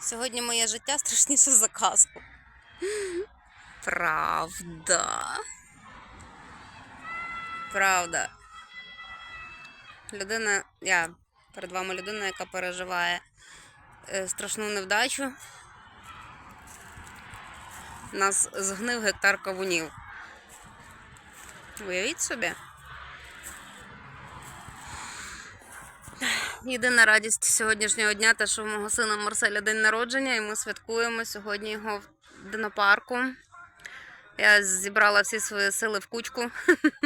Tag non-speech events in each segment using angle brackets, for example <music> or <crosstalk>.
Сьогодні моє життя страшніше за казку. Правда. Правда. Людина, я перед вами людина, яка переживає е, страшну невдачу. Нас згнив гектар кавунів. Уявіть собі. Єдина радість сьогоднішнього дня те, що в мого сина Марселя день народження, і ми святкуємо сьогодні його в динопарку. Я зібрала всі свої сили в кучку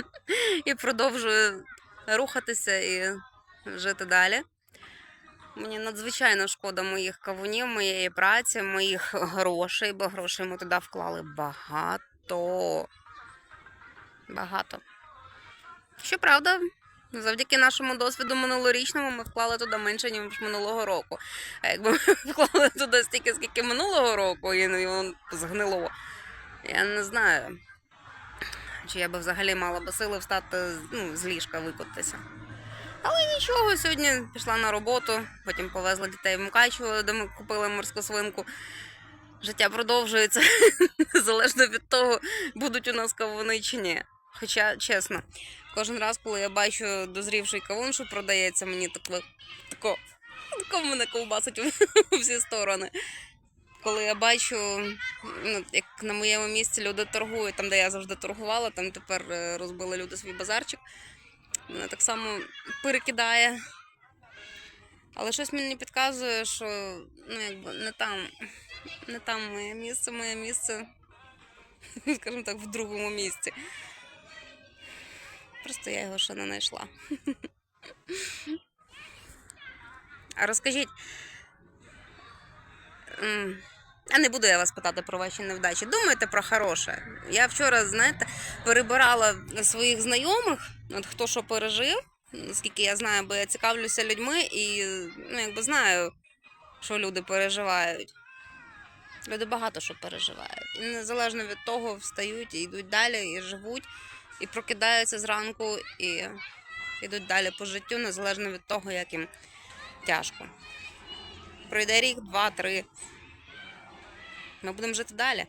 <laughs> і продовжую рухатися і жити далі. Мені надзвичайно шкода моїх кавунів, моєї праці, моїх грошей, бо грошей ми туди вклали багато. Багато. Щоправда, завдяки нашому досвіду минулорічному ми вклали туди менше, ніж минулого року. А якби ми <laughs> вклали туди стільки, скільки минулого року, і воно згнило. Я не знаю. Чи я би взагалі мала би сили встати ну, з ліжка викотитися. Але нічого, сьогодні пішла на роботу, потім повезла дітей в Мукачево, де ми купили морську свинку. Життя продовжується <laughs> залежно від того, будуть у нас кавуни чи ні. Хоча, чесно, кожен раз, коли я бачу дозрівший кавун, що продається, мені тако, тако, тако мене ковбасить у <laughs> всі сторони. Коли я бачу, ну, як на моєму місці люди торгують, там, де я завжди торгувала, там тепер е, розбили люди свій базарчик. Мене так само перекидає. Але щось мені підказує, що ну, якби не там, не там моє місце, моє місце, <laughs> скажімо так, в другому місці. Просто я його ще не знайшла. А розкажіть. А не буду я вас питати про ваші невдачі. Думайте про хороше. Я вчора, знаєте, перебирала своїх знайомих, от хто що пережив, наскільки я знаю, бо я цікавлюся людьми і ну, якби знаю, що люди переживають. Люди багато що переживають. І незалежно від того, встають і йдуть далі, і живуть, і прокидаються зранку, і йдуть далі по життю, незалежно від того, як їм тяжко. Пройде рік, два, три. Ми будемо жити далі.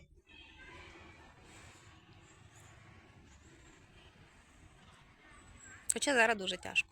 Хоча зараз дуже тяжко.